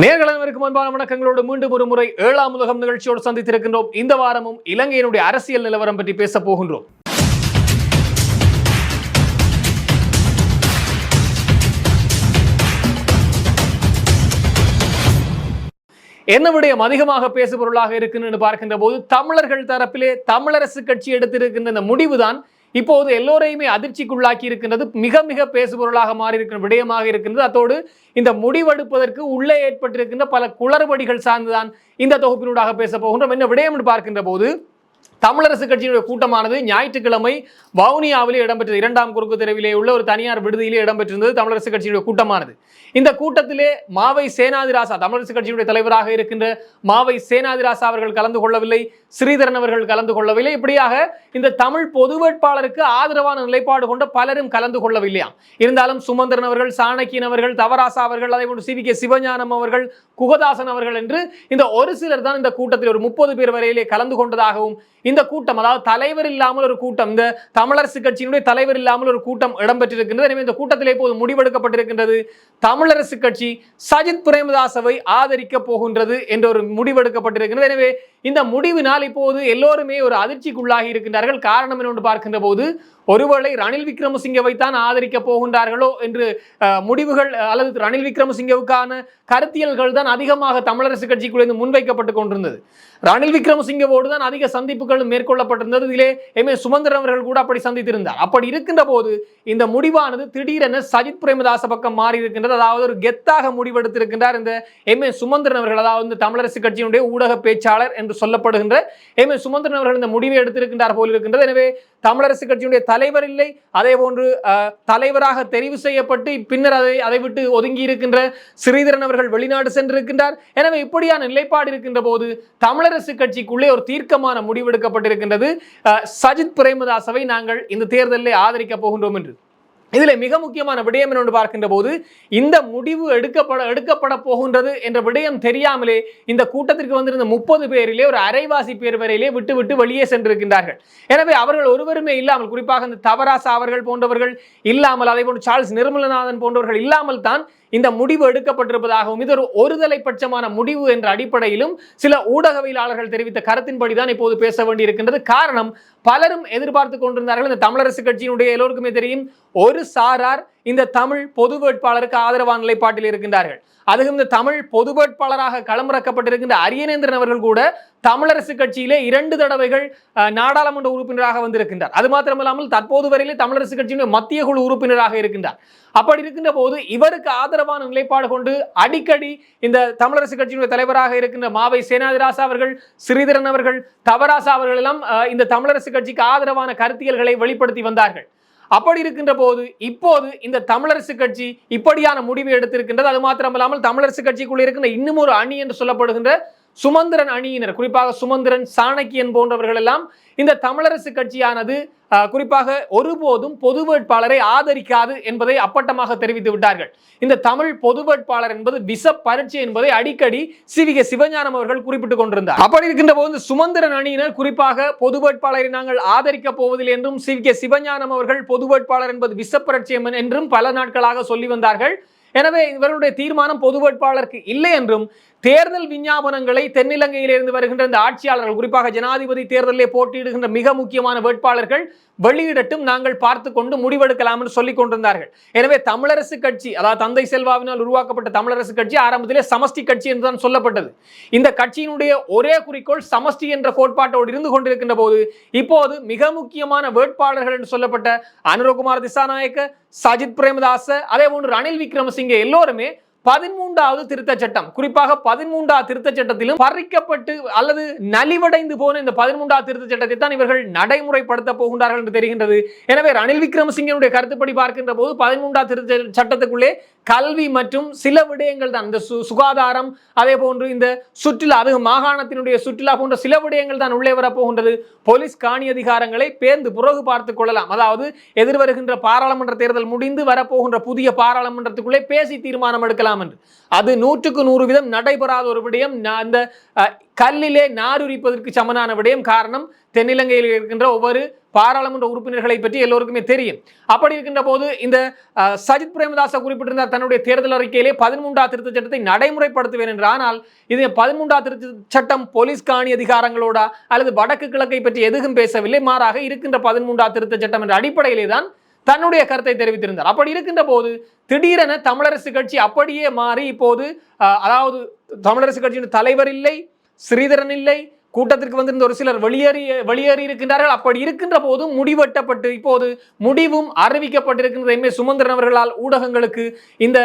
நேர்களுக்கு முன்பான வணக்கங்களோடு மீண்டும் ஒரு முறை ஏழாம் உலகம் நிகழ்ச்சியோடு சந்தித்திருக்கின்றோம். இந்த வாரமும் இலங்கையினுடைய அரசியல் நிலவரம் பற்றி பேச போகின்றோம். என்ன விடயம் அதிகமாக பேசுபொருளாக இருக்குன்னு பார்க்கின்ற போது தமிழர்கள் தரப்பிலே தமிழரசு கட்சி எடுத்திருக்கின்ற இந்த முடிவுதான் இப்போது எல்லோரையுமே அதிர்ச்சிக்குள்ளாக்கி இருக்கின்றது மிக மிக பேசுபொருளாக மாறி இருக்கிற விடயமாக இருக்கின்றது. அத்தோடு இந்த முடிவெடுப்பதற்கு உள்ளே ஏற்பட்டிருக்கின்ற பல குளறுபடிகள் சார்ந்துதான் இந்த தொகுப்பினூடாக பேச போகின்றோம். என்ன விடயம் என்று பார்க்கின்ற போது தமிழரசு கட்சியினுடைய கூட்டமானது ஞாயிற்றுக்கிழமை வவுனியாவிலே இடம்பெற்றது. இரண்டாம் குறுக்கு தெருவிலே உள்ள ஒரு தனியார் விடுதியிலே இடம்பெற்றிருந்தது தமிழரசு கட்சியினுடைய கூட்டமானது. இந்த கூட்டத்திலே மாவை சேனாதிராசா தமிழரசு கட்சியினுடைய தலைவராக இருக்கின்ற மாவை சேனாதிராசா அவர்கள் கலந்து கொள்ளவில்லை. ஸ்ரீதரன் அவர்கள் கலந்து கொள்ளவில்லை. இப்படியாக இந்த தமிழ் பொது வேட்பாளருக்கு ஆதரவான நிலைப்பாடு கொண்ட பலரும் கலந்து கொள்ளவில்லையா? இருந்தாலும் சுமந்திரன் அவர்கள் சாணக்கியன் அவர்கள் தவராசா அவர்கள் அதே போன்று சி. வி. கே. சிவஞானம் அவர்கள் குகதாசன் அவர்கள் என்று இந்த ஒரு சிலர் தான் இந்த கூட்டத்தில் ஒரு முப்பது பேர் வரையிலே கலந்து கொண்டதாகவும் இந்த கூட்டம் அதாவது தலைவர் இல்லாமல் ஒரு கூட்டம் இந்த தமிழரசு கட்சியினுடைய தலைவர் இல்லாமல் ஒரு கூட்டம் இடம்பெற்றிருக்கின்றது. எனவே இந்த கூட்டத்திலே இப்போது முடிவெடுக்கப்பட்டிருக்கின்றது. தமிழரசு கட்சி சஜித் பிரேமதாசவை ஆதரிக்க போகின்றது என்ற ஒரு முடிவெடுக்கப்பட்டிருக்கின்றது. எனவே இந்த முடிவினால் இப்போது எல்லோருமே ஒரு அதிர்ச்சிக்குள்ளாகி இருக்கின்றார்கள். காரணம் என்னொன்று பார்க்கின்ற போது ஒருவேளை ரணில் விக்ரமசிங்கவை தான் ஆதரிக்க போகின்றார்களோ என்று முடிவுகள் அல்லது ரணில் விக்ரமசிங்கவுக்கான கருத்தியல்கள் தான் அதிகமாக தமிழரசு கட்சிக்குள்ளே முன்வைக்கப்பட்டு கொண்டிருந்தது. ரணில் விக்ரமசிங்கவோடு தான் அதிக சந்திப்புகள் மேற்கொள்ளப்பட்டிருந்தது. இதிலே எம். ஏ. சுமந்திரன் அவர்கள் கூட அப்படி சந்தித்திருந்தார். அப்படி இருக்கின்ற போது இந்த முடிவானது திடீரென சஜித் பிரேமதாச பக்கம் மாறி இருக்கின்றது அதாவது ஒரு கெத்தாக முடிவெடுத்திருக்கின்றார் இந்த எம். ஏ. சுமந்திரன் அவர்கள் அதாவது இந்த தமிழரசு கட்சியினுடைய ஊடக பேச்சாளர் என்று சொல்லப்படுகின்ற எம். ஏ. சுமந்திரன் அவர்கள் இந்த முடிவை எடுத்திருக்கின்றார் போல் இருக்கின்றது எனவே தமிழரசு கட்சியினுடைய தலைவர் இல்லை. அதே போன்று தலைவராக தெரிவு செய்யப்பட்டு பின்னர் அதை அதை விட்டு ஒதுங்கி இருக்கின்ற ஸ்ரீதரன் அவர்கள் வெளிநாடு சென்றிருக்கின்றார். எனவே இப்படியான நிலைப்பாடு இருக்கின்ற போது தமிழரசு கட்சிக்குள்ளே ஒரு தீர்க்கமான முடிவெடுக்கப்பட்டிருக்கின்றது சஜித் பிரேமதாசவை நாங்கள் இந்த தேர்தலில் ஆதரிக்க போகின்றோம் என்று. இதில் மிக முக்கியமான விடயம் என்று பார்க்கின்ற போது இந்த முடிவு எடுக்கப்பட எடுக்கப்பட போகின்றது என்ற விடயம் தெரியாமலே இந்த கூட்டத்திற்கு வந்திருந்த முப்பது பேரிலே ஒரு அரைவாசி பேர் வரையிலே விட்டு விட்டு வெளியே சென்றிருக்கின்றார்கள். எனவே அவர்கள் ஒருவருமே இல்லாமல் குறிப்பாக இந்த தவராசா அவர்கள் போன்றவர்கள் இல்லாமல் அதே போன்று சார்ல்ஸ் நிர்மலநாதன் போன்றவர்கள் இல்லாமல் தான் இந்த முடிவு எடுக்கப்பட்டிருப்பதாகவும் இது ஒரு ஒருதலை பட்சமான முடிவு என்ற அடிப்படையிலும் சில ஊடகவியலாளர்கள் தெரிவித்த கருத்தின்படி தான் இப்போது பேச வேண்டியிருக்கின்றது. காரணம் பலரும் எதிர்பார்த்து கொண்டிருந்தார்கள். இந்த தமிழரசு கட்சியினுடைய எல்லோருக்குமே தெரியும் ஒரு சாரார் இந்த தமிழ் பொது வேட்பாளருக்கு ஆதரவான நிலைப்பாட்டில் இருக்கின்றார்கள். அதுவும் இந்த தமிழ் பொது வேட்பாளராக களமிறக்கப்பட்டிருக்கின்ற அரியநேந்திரன் அவர்கள் கூட தமிழரசு கட்சியிலே இரண்டு தடவைகள் நாடாளுமன்ற உறுப்பினராக வந்திருக்கின்றார். அது மாத்திரமல்லாமல் தற்போது வரையிலே தமிழரசு கட்சியினுடைய மத்திய குழு உறுப்பினராக இருக்கின்றார். அப்படி இருக்கின்ற போது இவருக்கு ஆதரவான நிலைப்பாடு கொண்டு அடிக்கடி இந்த தமிழரசு கட்சியினுடைய தலைவராக இருக்கின்ற மாவை சேனாதிராசா அவர்கள் ஸ்ரீதரன் அவர்கள் தவராசா அவர்கள் எல்லாம் அஹ், இந்த தமிழரசு கட்சிக்கு ஆதரவான கருத்தியல்களை வெளிப்படுத்தி வந்தார்கள். அப்படி இருக்கின்ற போது இப்போது இந்த தமிழரசு கட்சி இப்படியான முடிவை எடுத்திருக்கின்றது. அது மாத்திரமல்லாமல் தமிழரசு கட்சிக்குள்ள இருக்கின்ற இன்னும் ஒரு அணி என்று சொல்லப்படுகின்ற சுமந்திரன் அணியினர் குறிப்பாக சுமந்திரன் சாணக்கியன் போன்றவர்கள் எல்லாம் இந்த தமிழரசு கட்சியானது குறிப்பாக ஒருபோதும் பொது வேட்பாளரை ஆதரிக்காது என்பதை அப்பட்டமாக தெரிவித்து விட்டார்கள். இந்த தமிழ் பொது வேட்பாளர் என்பது விச பரீட்சை என்பதை அடிக்கடி சிவிக சிவஞானம் அவர்கள் குறிப்பிட்டுக் கொண்டிருந்தார். அப்படி இருக்கின்ற போது சுமந்திரன் அணியினர் குறிப்பாக பொது வேட்பாளரை நாங்கள் ஆதரிக்க போவதில்லை என்றும் சிவிக சிவஞானம் அவர்கள் பொது வேட்பாளர் என்பது விச பரீட்சை என்றும் பல நாட்களாக சொல்லி வந்தார்கள். எனவே இவருடைய தீர்மானம் பொது வேட்பாளருக்கு இல்லை என்றும் தேர்தல் விஞ்ஞாபனங்களை தென்னிலங்கையிலிருந்து வருகின்ற இந்த ஆட்சியாளர்கள் குறிப்பாக ஜனாதிபதி தேர்தலில் போட்டியிடுகின்ற மிக முக்கியமான வேட்பாளர்கள் வெளியிடட்டும் நாங்கள் பார்த்து கொண்டு முடிவெடுக்கலாம் என்று சொல்லிக் கொண்டிருந்தார்கள். எனவே தமிழரசு கட்சி அதாவது தந்தை செல்வாவினால் உருவாக்கப்பட்ட தமிழரசு கட்சி ஆரம்பத்திலே சமஷ்டி கட்சி என்றுதான் சொல்லப்பட்டது. இந்த கட்சியினுடைய ஒரே குறிக்கோள் சமஷ்டி என்ற கோட்பாட்டோடு இருந்து கொண்டிருக்கின்ற போது இப்போது மிக முக்கியமான வேட்பாளர்கள் என்று சொல்லப்பட்ட அனுரகுமார் திசாநாயக்க சஜித் பிரேமதாச அதே போன்று ரணில் விக்ரமசிங்கே எல்லோருமே பதிமூன்றாவது திருத்த சட்டம். குறிப்பாக பதிமூன்றாவது திருத்த சட்டத்திலும் பறிக்கப்பட்டு அல்லது நலிவடைந்து போன இந்த பதிமூன்றாவது திருத்த சட்டத்தை தான் இவர்கள் நடைமுறைப்படுத்த போகின்றார்கள் என்று தெரிகின்றது. எனவே ரணில் விக்ரமசிங்கனுடைய கருத்துப்படி பார்க்கின்ற போது பதிமூன்றாவது திருத்த சட்டத்துக்குள்ளே கல்வி மற்றும் சில விடயங்கள் தான். இந்த சு- சுகாதாரம் அதே போன்று இந்த சுற்றுலா அது மாகாணத்தினுடைய சுற்றுலா போன்ற சில விடயங்கள் தான் உள்ளே வரப்போகின்றது போலீஸ் காணி அதிகாரங்களை பேர்ந்து புறகு பார்த்து கொள்ளலாம். அதாவது எதிர்வருகின்ற பாராளுமன்ற தேர்தல் முடிந்து வரப்போகின்ற புதிய பாராளுமன்றத்துக்குள்ளே பேசி தீர்மானம் எடுக்கலாம் என்று. அது நூற்றுக்கு நூறு வீதம் நடைபெறாத ஒரு விடயம். அந்த கல்லிலே நாருரிப்பதற்கு சமனான விடயம். காரணம் தென்னிலங்கையில் இருக்கின்ற ஒவ்வொரு பாராளுமன்ற உறுப்பினர்களை பற்றி எல்லோருக்குமே தெரியும். அப்படி இருக்கின்ற போது இந்த சஜித் பிரேமதாச குறிப்பிட்டிருந்தார் தன்னுடைய தேர்தல் அறிக்கையிலே பதிமூன்றா திருத்த சட்டத்தை நடைமுறைப்படுத்துவேன் என்று. ஆனால் இது பதிமூன்றா திருத்த சட்டம் போலீஸ் காணி அதிகாரங்களோட அல்லது வடக்கு கிழக்கை பற்றி எதுவும் பேசவில்லை. மாறாக இருக்கின்ற பதிமூன்றா திருத்த சட்டம் என்ற அடிப்படையிலே தான் தன்னுடைய கருத்தை தெரிவித்திருந்தார். அப்படி இருக்கின்ற போது திடீரென தமிழரசு கட்சி அப்படியே மாறி இப்போது அதாவது தமிழரசு கட்சியின் தலைவர் இல்லை ஸ்ரீதரன் இல்லை கூட்டத்திற்கு வந்திருந்த ஒரு சிலர் வெளியேறி வெளியேறி இருக்கின்றார்கள். அப்படி இருக்கின்ற போதும் முடிவெட்டப்பட்டு இப்போது முடிவும் அறிவிக்கப்பட்டிருக்கின்றது. எம்ஏ சுமந்திரன் அவர்களால் ஊடகங்களுக்கு இந்த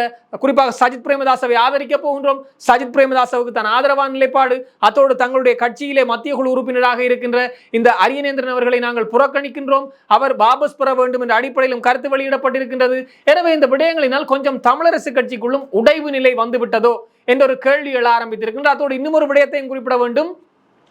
குறிப்பாக சஜித் பிரேமதாசவை ஆதரிக்க போகின்றோம். சஜித் பிரேமதாசவுக்கு தன் ஆதரவான நிலைப்பாடு அத்தோடு தங்களுடைய கட்சியிலே மத்திய குழு உறுப்பினராக இருக்கின்ற இந்த அரியநேந்திரன் அவர்களை நாங்கள் புறக்கணிக்கின்றோம். அவர் வாபஸ் பெற வேண்டும் என்ற அடிப்படையிலும் கருத்து வெளியிடப்பட்டிருக்கின்றது. எனவே இந்த விடயங்களினால் கொஞ்சம் தமிழரசு கட்சிக்குள்ளும் உடைவு நிலை வந்துவிட்டதோ என்ற ஒரு கேள்வி எழ ஆரம்பித்திருக்கின்ற அத்தோடு இன்னும் ஒரு விடயத்தையும் குறிப்பிட வேண்டும்.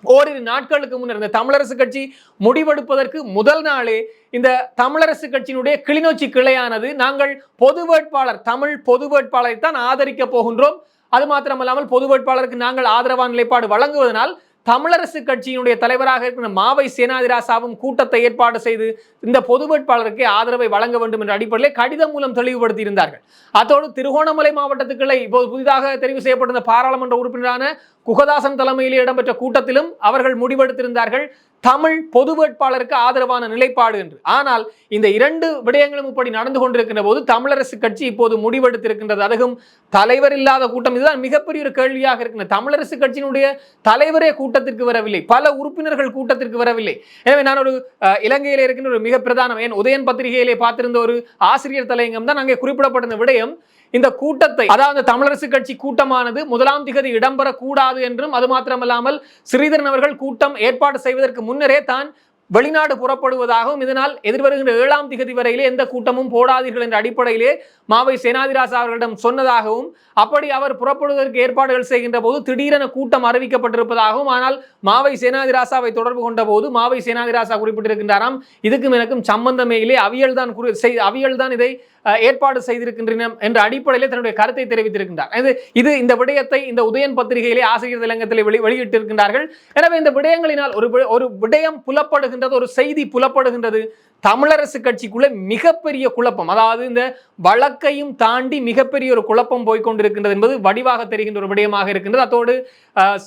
ஓரிரு நாட்களுக்கு முன்னர் இந்த தமிழரசு கட்சி முடிவெடுப்பதற்கு முதல் நாளே இந்த தமிழரசு கட்சியினுடைய கிளிநொச்சி கிளையானது. நாங்கள் பொது வேட்பாளர் தமிழ் பொது வேட்பாளரை தான் ஆதரிக்க போகின்றோம். அது மாத்திரமல்லாமல் பொது வேட்பாளருக்கு நாங்கள் ஆதரவான நிலைப்பாடு வழங்குவதனால் தமிழரசு கட்சியினுடைய தலைவராக இருக்கிற மாவை சேனாதிராசாவும் கூட்டத்தை ஏற்பாடு செய்து இந்த பொது வேட்பாளருக்கு ஆதரவை வழங்க வேண்டும் என்ற அடிப்படையில் கடிதம் மூலம் தெளிவுபடுத்தி இருந்தார்கள் அத்தோடு திருகோணமலை மாவட்டத்துக்களை இப்போது புதிதாக தெரிவு செய்யப்பட்டிருந்த பாராளுமன்ற உறுப்பினரான குகதாசன் தலைமையில் இடம்பெற்ற கூட்டத்திலும் அவர்கள் முடிவெடுத்திருந்தார்கள். தமிழ் பொது வேட்பாளருக்கு ஆதரவான நிலைப்பாடு என்று. ஆனால் இந்த இரண்டு விடயங்களும் இப்படி நடந்து கொண்டிருக்கின்ற போது தமிழரசு கட்சி இப்போது முடிவெடுத்திருக்கின்றது. அதுவும் தலைவர் இல்லாத கூட்டம். இதுதான் மிகப்பெரிய ஒரு கேள்வியாக இருக்கின்ற தமிழரசு கட்சியினுடைய தலைவரே கூட்டத்திற்கு வரவில்லை. பல உறுப்பினர்கள் கூட்டத்திற்கு வரவில்லை. எனவே நான் ஒரு இலங்கையில் இருக்கின்ற ஒரு மிக பிரதானம் ஏன் உதயன் பத்திரிகையிலே பார்த்திருந்த ஒரு ஆசிரியர் தலையங்கம் தான் அங்கே குறிப்பிடப்பட்டிருந்த விடயம் இந்த கூட்டத்தை அதாவது தமிழரசு கட்சி கூட்டமானது முதலாம் திகதி இடம்பெறக்கூடாது என்றும் அது மாத்திரமல்லாமல் ஸ்ரீதரன் அவர்கள் கூட்டம் ஏற்பாடு செய்வதற்கு முன்னரே தான் வெளிநாடு புறப்படுவதாகவும் இதனால் எதிர்வருகின்ற ஏழாம் திகதி வரையிலே எந்த கூட்டமும் போடாதீர்கள் என்ற அடிப்படையிலே மாவை சேனாதிராசா அவர்களிடம் சொன்னதாகவும் அப்படி அவர் புறப்படுவதற்கு ஏற்பாடுகள் செய்கின்ற போது திடீரென கூட்டம் அறிவிக்கப்பட்டிருப்பதாகவும் ஆனால் மாவை சேனாதிராசாவை தொடர்பு கொண்ட போது மாவை சேனாதிராசா குறிப்பிட்டிருக்கின்றாராம் இதுக்கும் எனக்கும் சம்பந்தமே இல்லை அவியல் தான் குறி செய் அவியல் தான் இதை ஏற்பாடு செய்திருக்கின்றன என்ற அடிப்படையில் தன்னுடைய கருத்தை தெரிவித்திருக்கின்றார். இது இது இந்த விடயத்தை இந்த உதயன் பத்திரிகையிலே ஆசிரியர் திலங்கத்திலே வெளி வெளியிட்டிருக்கின்றார்கள். எனவே இந்த விடயங்களினால் ஒரு ஒரு விடயம் புலப்படுகின்றது ஒரு செய்தி புலப்படுகின்றது. தமிழரசு கட்சிக்குள்ள மிகப்பெரிய குழப்பம். அதாவது இந்த வழக்கையும் தாண்டி மிகப்பெரிய ஒரு குழப்பம் போய்கொண்டிருக்கின்றது என்பது வடிவாக தெரிகின்ற ஒரு விடயமாக இருக்கின்றது. அத்தோடு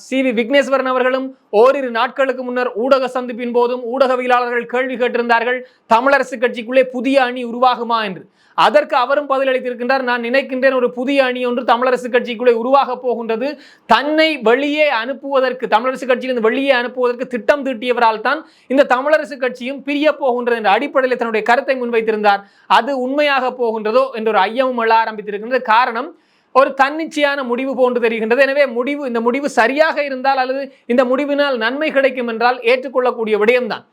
சி வி விக்னேஸ்வரன் அவர்களும் ஓரிரு நாட்களுக்கு முன்னர் ஊடக சந்திப்பின் போதும் ஊடகவியலாளர்கள் கேள்வி கேட்டிருந்தார்கள் தமிழரசு கட்சிக்குள்ளே புதிய அணி உருவாகுமா என்று. அதற்கு அவரும் பதிலளித்திருக்கின்றார் நான் நினைக்கின்றேன் ஒரு புதிய அணி ஒன்று தமிழரசு கட்சிக்குள்ளே உருவாக போகின்றது. தன்னை வெளியே அனுப்புவதற்கு தமிழரசு கட்சியிலிருந்து வெளியே அனுப்புவதற்கு திட்டம் தீட்டியவரால் தான் இந்த தமிழரசு கட்சியும் பிரிய போகின்றது என்ற அடிப்படையில் தன்னுடைய கருத்தை முன்வைத்திருந்தார். அது உண்மையாக போகின்றதோ என்ற ஒரு ஐயமும் எழ ஆரம்பித்திருக்கின்றது. காரணம் ஒரு தன்னிச்சையான முடிவு போன்று தெரிகின்றது. எனவே முடிவு இந்த முடிவு சரியாக இருந்தால் அல்லது இந்த முடிவினால் நன்மை கிடைக்கும் என்றால் ஏற்றுக்கொள்ளக்கூடிய விடயம்தான்.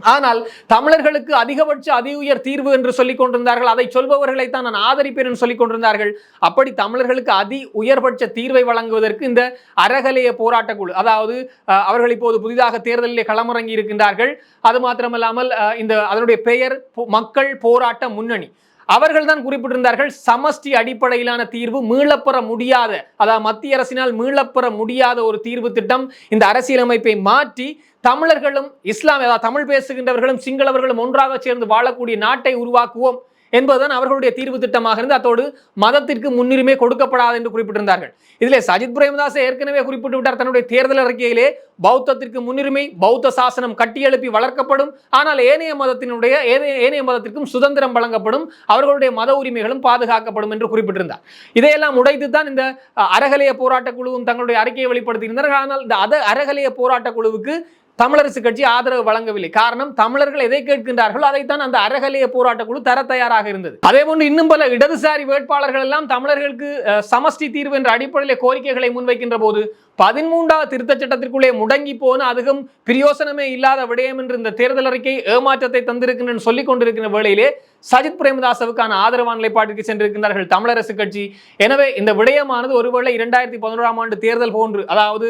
ஆனால் தமிழர்களுக்கு அதிகபட்ச அதி உயர் தீர்வு என்று சொல்லிக் கொண்டிருந்தார்கள். அதை சொல்பவர்களை தான் நான் ஆதரிப்பேன் என்று சொல்லிக் கொண்டிருந்தார்கள். அப்படி தமிழர்களுக்கு அதி உயர்பட்ச தீர்வை வழங்குவதற்கு இந்த அறகலைய போராட்ட குழு அதாவது அஹ், அவர்கள் இப்போது புதிதாக தேர்தலிலே களமிறங்கி இருக்கின்றார்கள். அது மாத்திரமல்லாமல் இந்த அதனுடைய பெயர் மக்கள் போராட்ட முன்னணி. அவர்கள் தான் குறிப்பிட்டிருந்தார்கள் சமஷ்டி அடிப்படையிலான தீர்வு மீளப்பெற முடியாத அதாவது மத்திய அரசினால் மீளப்பெற முடியாத ஒரு தீர்வு திட்டம் இந்த அரசியலமைப்பை மாற்றி தமிழர்களும் இஸ்லாம் அதாவது தமிழ் பேசுகின்றவர்களும் சிங்களவர்களும் ஒன்றாக சேர்ந்து வாழக்கூடிய நாட்டை உருவாக்குவோம். என்பதுதான் அவர்களுடைய தீர்வு திட்டமாக இருந்து அத்தோடு மதத்திற்கு முன்னுரிமை கொடுக்கப்படாது என்று குறிப்பிட்டிருந்தார்கள். இதிலே சஜித் பிரேமதாஸ் ஏற்கனவே குறிப்பிட்டு விட்டார். தன்னுடைய தேர்தல் அறிக்கையிலே பௌத்தத்திற்கு முன்னுரிமை பௌத்த சாசனம் கட்டியெழுப்பி வளர்க்கப்படும். ஆனால் ஏனைய மதத்தினுடைய ஏனைய ஏனைய மதத்திற்கும் சுதந்திரம் வழங்கப்படும். அவர்களுடைய மத உரிமைகளும் பாதுகாக்கப்படும் என்று குறிப்பிட்டிருந்தார். இதையெல்லாம் உடைத்து தான் இந்த அஹ், அறகலைய போராட்ட குழுவும் தங்களுடைய அறிக்கையை வெளிப்படுத்தியிருந்தார்கள். ஆனால் இந்த அத அறகலைய போராட்ட குழுவுக்கு தமிழரசு கட்சி ஆதரவு வழங்கவில்லை. காரணம் தமிழர்கள் எதை கேட்கின்றார்களோ அதைத்தான் அந்த அறகலைய போராட்ட குழு தர தயாராக இருந்தது. அதே போன்று இன்னும் பல இடதுசாரி வேட்பாளர்கள் எல்லாம் தமிழர்களுக்கு சமஷ்டி தீர்வு என்ற அடிப்படையில் கோரிக்கைகளை முன்வைக்கின்ற போது பதிமூன்றாவது திருத்த சட்டத்திற்குள்ளே முடங்கி போன அதுவும் பிரயோசனமே இல்லாத விடயம் என்று இந்த தேர்தல் அறிக்கை ஏமாற்றத்தை தந்திருக்கின்றன சொல்லிக் கொண்டிருக்கிற வேளையிலே சஜித் பிரேமதாசவுக்கான ஆதரவான நிலைப்பாட்டிற்கு சென்றிருக்கின்றார்கள் தமிழரசு கட்சி. எனவே இந்த விடயமானது ஒருவேளை இரண்டாயிரத்தி பதினோராம் ஆண்டு தேர்தல் போன்று அதாவது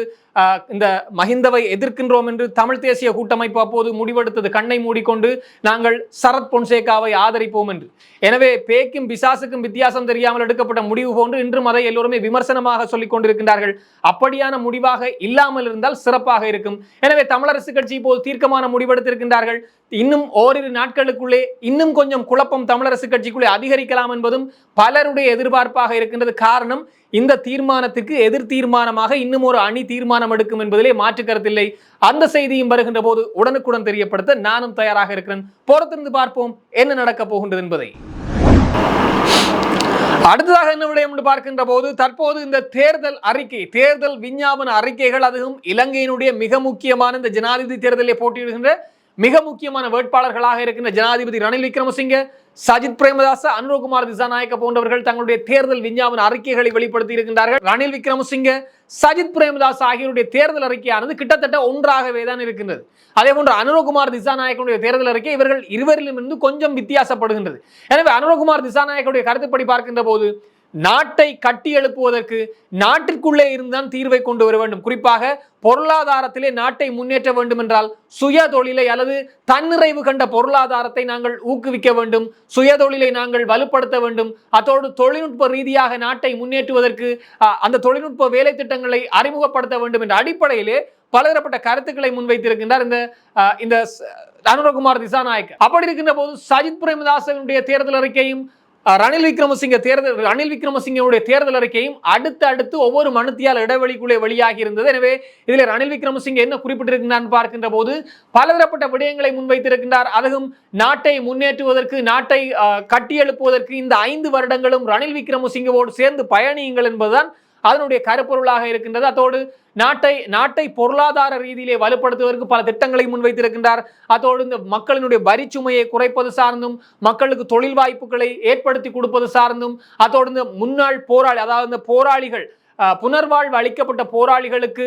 இந்த மஹிந்தவை எதிர்க்கின்றோம் என்று தமிழ் தேசிய கூட்டமைப்பு அப்போது முடிவெடுத்தது கண்ணை மூடிக்கொண்டு நாங்கள் சரத் பொன்சேகாவை ஆதரிப்போம் என்று. எனவே பேக்கும் பிசாசுக்கும் வித்தியாசம் தெரியாமல் எடுக்கப்பட்ட முடிவு போன்று இன்றும் அதை எல்லோருமே விமர்சனமாக சொல்லிக் கொண்டிருக்கின்றார்கள். அப்படியான முடிவாக இல்லாமல் இருந்தால் சிறப்பாக இருக்கும். எனவே தமிழரசு கட்சி இப்போது தீர்க்கமான முடிவெடுத்திருக்கின்றார்கள். இன்னும் ஓரிரு நாட்களுக்குள்ளே இன்னும் கொஞ்சம் குழப்பம் தமிழரசு கட்சிக்குள்ளே அதிகரிக்கலாம் என்பதும் பலருடைய எதிர்பார்ப்பாக இருக்கின்றது. காரணம் இந்த தீர்மானத்துக்கு எதிர் தீர்மானமாக இன்னும் ஒரு அணி தீர்மானம் எடுக்கும் என்பதிலே மாற்று கருத்தில்லை. அந்த செய்தியும் வருகின்ற போது உடனுக்குடன் தெரியப்படுத்த நானும் தயாராக இருக்கிறேன். பொறுத்திருந்து பார்ப்போம் என்ன நடக்கப் போகின்றது என்பதை. அடுத்ததாக என்ன விடயம் என்று பார்க்கின்ற போது தற்போது இந்த தேர்தல் அறிக்கை தேர்தல் விஞ்ஞாபன அறிக்கைகள் அதுவும் இலங்கையினுடைய மிக முக்கியமான இந்த ஜனாதிபதி தேர்தலில் போட்டியிடுகின்ற மிக முக்கியமான வேட்பாளர்களாக இருக்கின்ற ஜனாதிபதி ரணில் விக்ரமசிங்க சஜித் பிரேமதாச அனுரகுமார் திசாநாயக்க போன்றவர்கள் தங்களுடைய தேர்தல் விஞ்ஞாபன அறிக்கைகளை வெளிப்படுத்தி இருக்கின்றார்கள். ரணில் விக்ரமசிங்க சஜித் பிரேமதாஸ் ஆகியோருடைய தேர்தல் அறிக்கையானது கிட்டத்தட்ட ஒன்றாகவே தான் இருக்கின்றது. அதே போன்று அனுரகுமார் திசாநாயக்கனுடைய தேர்தல் அறிக்கை இவர்கள் இருவரிலும் இருந்து கொஞ்சம் வித்தியாசப்படுகின்றது. எனவே அனுரகுமார் திசாநாயக்கனுடைய கருத்துப்படி பார்க்கின்ற போது நாட்டை கட்டி எழுப்புவதற்கு நாட்டிற்குள்ளே இருந்துதான் தீர்வை கொண்டு வர வேண்டும். குறிப்பாக பொருளாதாரத்திலே நாட்டை முன்னேற்ற வேண்டும் என்றால் சுய தொழிலை அல்லது தன்னிறைவு கண்ட பொருளாதாரத்தை நாங்கள் ஊக்குவிக்க வேண்டும். சுய தொழிலை நாங்கள் வலுப்படுத்த வேண்டும். அதோடு தொழில்நுட்ப ரீதியாக நாட்டை முன்னேற்றுவதற்கு அஹ், அந்த தொழில்நுட்ப வேலை திட்டங்களை அறிமுகப்படுத்த வேண்டும் என்ற அடிப்படையிலே பலதரப்பட்ட கருத்துக்களை முன்வைத்திருக்கின்றார் இந்த இந்த அனுரகுமார் திசாநாயக் அப்படி இருக்கின்ற போது சஜித் பிரேமதாசனுடைய தேர்தல் அறிக்கையும் ரணில் விக்ரமசிங்க தேர்தல் ரணில் விக்ரமசிங்கனுடைய தேர்தல் அறிக்கையும் அடுத்து அடுத்து ஒவ்வொரு மனுத்தியால் இடைவெளிக்குள்ளே வெளியாகி இருந்தது. எனவே இதில் ரணில் விக்ரமசிங்க என்ன குறிப்பிட்டிருக்கிறார் பார்க்கின்ற போது பலதரப்பட்ட விடயங்களை முன்வைத்திருக்கின்றார். அதுவும் நாட்டை முன்னேற்றுவதற்கு நாட்டை கட்டியெழுப்புவதற்கு இந்த ஐந்து வருடங்களும் ரணில் விக்ரமசிங்கவோடு சேர்ந்து பயணியுங்கள் என்பதுதான் அதனுடைய கருப்பொருளாக இருக்கின்றது. அதோடு நாட்டை நாட்டை பொருளாதார ரீதியிலே வலுப்படுத்துவதற்கு பல திட்டங்களை முன்வைத்திருக்கின்றார். அதோடு இந்த மக்களினுடைய வரிச்சுமையை குறைப்பது சார்ந்தும் மக்களுக்கு தொழில் வாய்ப்புகளை ஏற்படுத்தி கொடுப்பது சார்ந்தும் அதோடு இந்த முன்னாள் போராளி அதாவது இந்த போராளிகள் புனர்வாழ்வு அளிக்கப்பட்ட போராளிகளுக்கு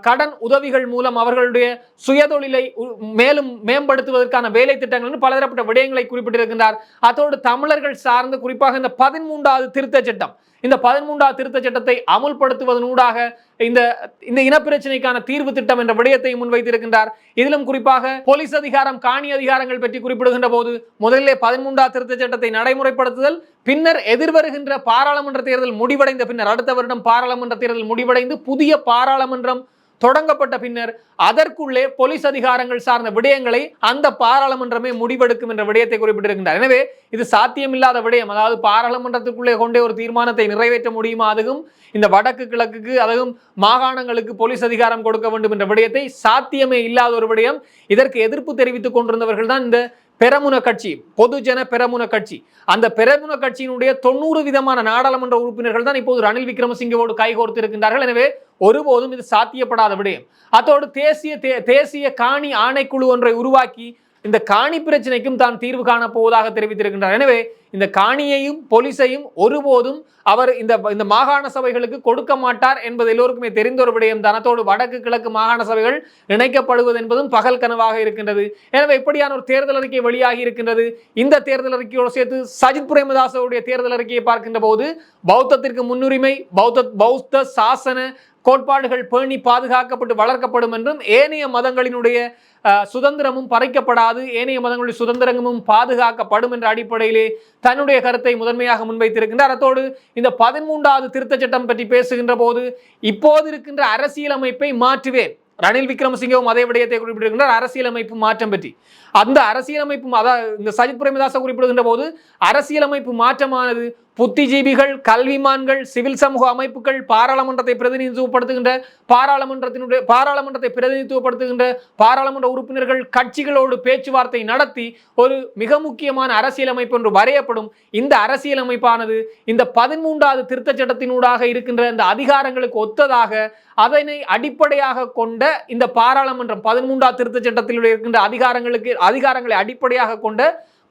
கடன் உதவிகள் மூலம் அவர்களுடைய சுயதொழிலை உ- மேலும் மேம்படுத்துவதற்கான வேலை திட்டங்கள் பலதரப்பட்ட விடயங்களை குறிப்பிட்டிருக்கின்றார். அதோடு தமிழர்கள் சார்ந்து குறிப்பாக இந்த பதிமூன்றாவது திருத்த சட்டம் இந்த பதிமூன்றாவது திருத்த சட்டத்தை அமுல்படுத்துவதனூடாக இந்த இந்த இனப்பிரச்சனைக்கான தீர்வு திட்டம் என்ற விடயத்தை முன்வைத்திருக்கின்றார். இதிலும் குறிப்பாக போலீஸ் அதிகாரம் காணி அதிகாரங்கள் பற்றி குறிப்பிடுகின்ற போது முதலிலே பதிமூன்றாவது திருத்த சட்டத்தை நடைமுறைப்படுத்துதல் பின்னர் எதிர்வருகின்ற பாராளுமன்ற தேர்தல் முடிவடைந்த பின்னர் அடுத்த வருடம் பாராளுமன்ற தேர்தல் முடிவடைந்து புதிய பாராளுமன்றம் தொடங்கப்பட்ட பின்னர் அதற்குள்ளே போலீஸ் அதிகாரங்கள் சார்ந்த விடயங்களை அந்த பாராளுமன்றமே முடிவெடுக்கும் என்ற விடயத்தை குறிப்பிட்டிருக்கின்றார். எனவே இது சாத்தியமில்லாத விடயம். அதாவது பாராளுமன்றத்துக்குள்ளே கொண்டே ஒரு தீர்மானத்தை நிறைவேற்ற முடியுமா? அதுவும் இந்த வடக்கு கிழக்குக்கு அதுவும் மாகாணங்களுக்கு போலீஸ் அதிகாரம் கொடுக்க வேண்டும் என்ற விடயத்தை சாத்தியமே இல்லாத ஒரு விடயம். இதற்கு எதிர்ப்பு தெரிவித்துக் கொண்டிருந்தவர்கள் தான் இந்த பெரமுன கட்சி பொதுஜன பெரமுன கட்சி. அந்த பெரமுன கட்சியினுடைய தொண்ணூறு விதமான நாடாளுமன்ற உறுப்பினர்கள் தான் இப்போது ரணில் விக்ரமசிங்கவோடு கைகோர்த்து இருக்கின்றார்கள். எனவே ஒருபோதும் இது சாத்தியப்படாத விடயம் அதோடு தேசிய தே- தேசிய காணி ஆணைக்குழு ஒன்றை உருவாக்கி இந்த காணி பிரச்சனைக்கும் தான் தீர்வு காணப் போவதாக தெரிவித்திருக்கின்றார். எனவே இந்த காணியையும் போலீஸையும் ஒருபோதும் அவர் இந்த இந்த மாகாண சபைகளுக்கு கொடுக்க மாட்டார் என்பது எல்லோருக்குமே தெரிந்த ஒரு விடயம் தனத்தோடு வடக்கு கிழக்கு மாகாண சபைகள் இணைக்கப்படுவது என்பதும் பகல் கனவாக இருக்கின்றது. எனவே இப்படியான ஒரு தேர்தல் அறிக்கை வெளியாகி இருக்கின்றது. இந்த தேர்தல் அறிக்கையோடு சேர்த்து சஜித் பிரேமதாசவுடைய தேர்தல் அறிக்கையை பார்க்கின்ற போது பௌத்தத்திற்கு முன்னுரிமை பௌத்த பௌத்த சாசன கோட்பாடுகள் பேணி பாதுகாக்கப்பட்டு வளர்க்கப்படும் என்றும் ஏனைய மதங்களினுடைய சுதந்திரமும் பறிக்கப்படாது ஏனைய மதங்களுடைய சுதந்திரமும் பாதுகாக்கப்படும் என்ற அடிப்படையிலே தன்னுடைய கருத்தை முதன்மையாக முன்வைத்திருக்கின்றார். அத்தோடு இந்த பதிமூன்றாவது திருத்தச் சட்டம் பற்றி பேசுகின்ற போது இப்போது இருக்கின்ற அரசியலமைப்பை மாற்றுவேன். ரணில் விக்ரமசிங்கவும் அதே விடயத்தை குறிப்பிட்டிருக்கின்றார். அரசியலமைப்பு மாற்றம் பற்றி. அந்த அரசியலமைப்பு அதாவது இந்த சஜித் பிரேமதாச குறிப்பிடுகின்ற போது அரசியலமைப்பு மாற்றமானது புத்திஜீவிகள் கல்விமான்கள் சிவில் சமூக அமைப்புகள் பாராளுமன்றத்தை பிரதிநிதித்துவப்படுத்துகின்ற பாராளுமன்றத்தினுடைய பாராளுமன்றத்தை பிரதிநிதித்துவப்படுத்துகின்ற பாராளுமன்ற உறுப்பினர்கள் கட்சிகளோடு பேச்சுவார்த்தை நடத்தி ஒரு மிக முக்கியமான அரசியலமைப்பு என்று வரையப்படும் இந்த அரசியலமைப்பானது இந்த பதிமூன்றாவது திருத்த சட்டத்தினூடாக இருக்கின்ற இந்த அதிகாரங்களுக்கு ஒத்ததாக அதனை அடிப்படையாக கொண்ட இந்த பாராளுமன்றம் பதிமூன்றாவது திருத்தச் சட்டத்தில் இருக்கின்ற அதிகாரங்களுக்கு அதிகாரங்களை அடிப்படையாக கொண்ட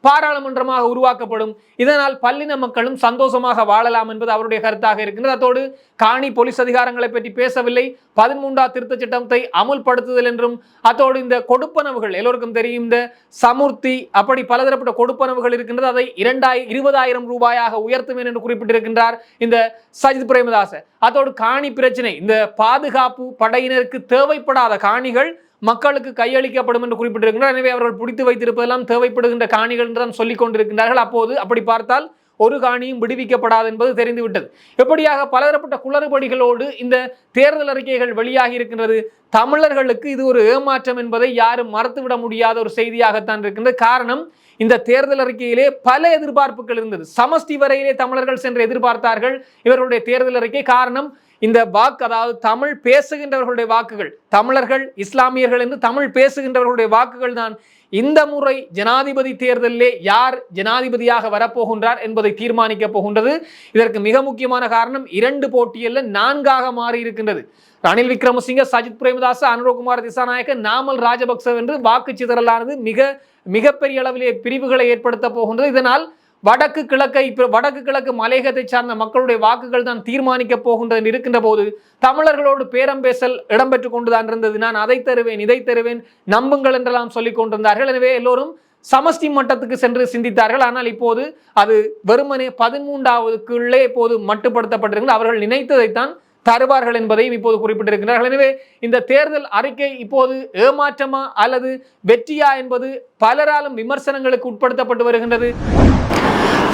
பாராளுமன்றமாக உருவாக்கப்படும். இதனால் பல்லின மக்களும் சந்தோஷமாக வாழலாம் என்பது அவருடைய கருத்தாக இருக்கின்றது. அத்தோடு காணி போலீஸ் அதிகாரங்களை பற்றி பேசவில்லை. பதிமூன்றாம் திருத்த சட்டத்தை அமுல்படுத்துதல் என்றும் அத்தோடு இந்த கொடுப்பனவுகள் எல்லோருக்கும் தெரியும் இந்த சமுர்த்தி அப்படி பலதரப்பட்ட கொடுப்பனவுகள் இருக்கின்றது. அதை இரண்டாய் இருபதாயிரம் ரூபாயாக உயர்த்துவேன் என்று குறிப்பிட்டிருக்கின்றார் இந்த சஜித் பிரேமதாச. அதோடு காணி பிரச்சனை இந்த பாதுகாப்பு படையினருக்கு தேவைப்படாத காணிகள் மக்களுக்கு கையளிக்கப்படும் என்று குறிப்பிட்டிருக்கின்றனர். எனவே அவர்கள் பிடித்து வைத்திருப்பதெல்லாம் தேவைப்படுகின்ற காணிகள் என்று தான் சொல்லிக் கொண்டிருக்கின்றார்கள். அப்போது அப்படி பார்த்தால் ஒரு காணியும் விடுவிக்கப்படாது என்பது தெரிந்துவிட்டது. எப்படியாக பலதரப்பட்ட குளறுபடிகளோடு இந்த தேர்தல் அறிக்கைகள் வெளியாகி இருக்கின்றது. தமிழர்களுக்கு இது ஒரு ஏமாற்றம் என்பதை யாரும் மறுத்துவிட முடியாத ஒரு செய்தியாகத்தான் இருக்கின்றது. காரணம் இந்த தேர்தல் அறிக்கையிலே பல எதிர்பார்ப்புகள் இருந்தது. சமஷ்டி வரையிலே தமிழர்கள் சென்று எதிர்பார்த்தார்கள் இவர்களுடைய தேர்தல் அறிக்கை. காரணம் இந்த வாக்கு அதாவது தமிழ் பேசுகின்றவர்களுடைய வாக்குகள் தமிழர்கள் இஸ்லாமியர்கள் என்று தமிழ் பேசுகின்றவர்களுடைய வாக்குகள் தான் இந்த முறை ஜனாதிபதி தேர்தலிலே யார் ஜனாதிபதியாக வரப்போகின்றார் என்பதை தீர்மானிக்கப் போகின்றது. இதற்கு மிக முக்கியமான காரணம் இரண்டு போட்டியில் நான்காக மாறி இருக்கின்றது ரணில் விக்ரமசிங்க சஜித் பிரேமதாச அனுரகுமார் திசாநாயக்க நாமல் ராஜபக்ச என்று வாக்கு சிதறலானது மிக மிகப்பெரிய அளவிலே பிரிவுகளை ஏற்படுத்த போகின்றது. இதனால் வடக்கு கிழக்கை இப்போ வடக்கு கிழக்கு மலையகத்தை சார்ந்த மக்களுடைய வாக்குகள் தான் தீர்மானிக்க போகின்றது இருக்கின்ற போது தமிழர்களோடு பேரம் பேசல் இடம்பெற்று கொண்டுதான் இருந்தது. நான் அதை தருவேன் இதை தருவேன் நம்புங்கள் என்றெல்லாம் சொல்லிக் கொண்டிருந்தார்கள். எனவே எல்லோரும் சமஷ்டி மட்டத்துக்கு சென்று சிந்தித்தார்கள். ஆனால் இப்போது அது வெறுமனே பதிமூன்றாவதுக்குள்ளே இப்போது மட்டுப்படுத்தப்பட்டிருக்கிறது. அவர்கள் நினைத்ததைத்தான் தருவார்கள் என்பதையும் இப்போது குறிப்பிட்டிருக்கிறார்கள். எனவே இந்த தேர்தல் அறிக்கை இப்போது ஏமாற்றமா அல்லது வெற்றியா என்பது பலராலும் விமர்சனங்களுக்கு உட்படுத்தப்பட்டு வருகின்றது.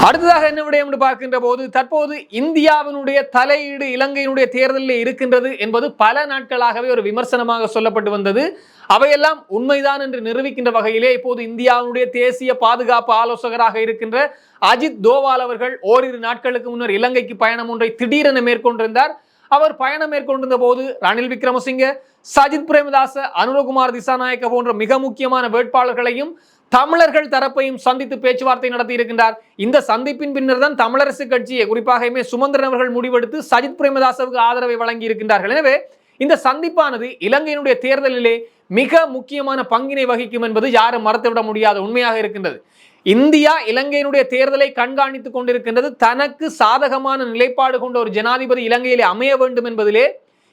அடுத்ததாக என்ன விடயம் என்று பார்க்கின்ற போது தற்போது இந்தியாவினுடைய தலையீடு இலங்கையினுடைய தேர்தலில் இருக்கின்றது என்பது பல நாட்களாகவே ஒரு விமர்சனமாக சொல்லப்பட்டு வந்தது. அவையெல்லாம் உண்மைதான் என்று நிரூபிக்கின்ற வகையிலே இப்போது இந்தியாவினுடைய தேசிய பாதுகாப்பு ஆலோசகராக இருக்கின்ற அஜித் தோவால் அவர்கள் ஓரிரு நாட்களுக்கு முன்னர் இலங்கைக்கு பயணம் ஒன்றை திடீரென மேற்கொண்டிருந்தார். அவர் பயணம் மேற்கொண்டிருந்த போது ரணில் விக்ரமசிங்க சஜித் பிரேமதாச அனுரகுமார் திசாநாயக்க போன்ற மிக முக்கியமான வேட்பாளர்களையும் தமிழர்கள் தரப்பையும் சந்தித்து பேச்சுவார்த்தை நடத்தி இருக்கின்றார் இந்த சந்திப்பின் பின்னர் தான் தமிழரசு கட்சியை குறிப்பாக சுமந்திரன் அவர்கள் முடிவெடுத்து சஜித் பிரேமதாசவுக்கு ஆதரவை வழங்கி இருக்கின்றார்கள் எனவே இந்த சந்திப்பானது இலங்கையினுடைய தேர்தலிலே மிக முக்கியமான பங்கினை வகிக்கும் என்பது யாரும் மறந்துவிட முடியாத உண்மையாக இருக்கின்றது. இந்தியா இலங்கையினுடைய தேர்தலை கண்காணித்துக் கொண்டிருக்கின்றது. தனக்கு சாதகமான நிலைப்பாடு கொண்ட ஒரு ஜனாதிபதி இலங்கையிலே அமைய வேண்டும் என்பதிலே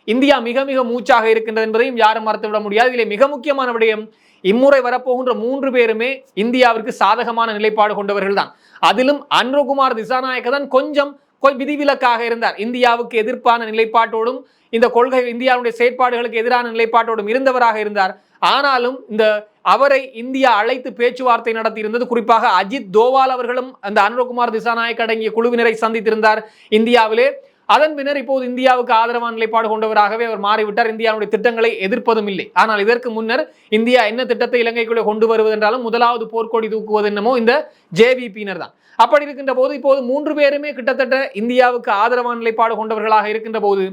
இந்தியா மிக மிக மூச்சாக இருக்கின்றது என்பதையும் யாரும் மறந்துவிட முடியாது. இதிலே மிக முக்கியமான விடயம் இம்முறை வரப்போகின்ற மூன்று பேருமே இந்தியாவிற்கு சாதகமான நிலைப்பாடு கொண்டவர்கள் தான் அதிலும் அன்ருகுமார் திசாநாயக்க தான் கொஞ்சம் கொ- விதிவிலக்காக இருந்தார். இந்தியாவுக்கு எதிர்ப்பான நிலைப்பாட்டோடும் இந்த கொள்கை இந்தியாவுடைய செயற்பாடுகளுக்கு எதிரான நிலைப்பாட்டோடும் இருந்தவராக இருந்தார். ஆனாலும் இந்த அவரை இந்தியா அழைத்து பேச்சுவார்த்தை நடத்தியிருந்தது குறிப்பாக அஜித் தோவால் அவர்களும் அந்த அனுரகுமார் திசாநாயக் அடங்கிய குழுவினரை சந்தித்திருந்தார். இந்தியாவிலே அதன் பின்னர் இப்போது இந்தியாவுக்கு ஆதரவான நிலைப்பாடு கொண்டவராகவே அவர் மாறிவிட்டார். இந்தியாவுடைய திட்டங்களை எதிர்ப்பதும் இல்லை. ஆனால் இதற்கு முன்னர் இந்தியா என்ன திட்டத்தை இலங்கைக்குள்ளே கொண்டு வருவது என்றாலும் முதலாவது போர்க்கொடி தூக்குவது என்னமோ இந்த ஜேவிபியினர் தான். அப்படி இருக்கின்ற போது இப்போது மூன்று பேருமே கிட்டத்தட்ட இந்தியாவுக்கு ஆதரவான நிலைப்பாடு கொண்டவர்களாக இருக்கின்ற போது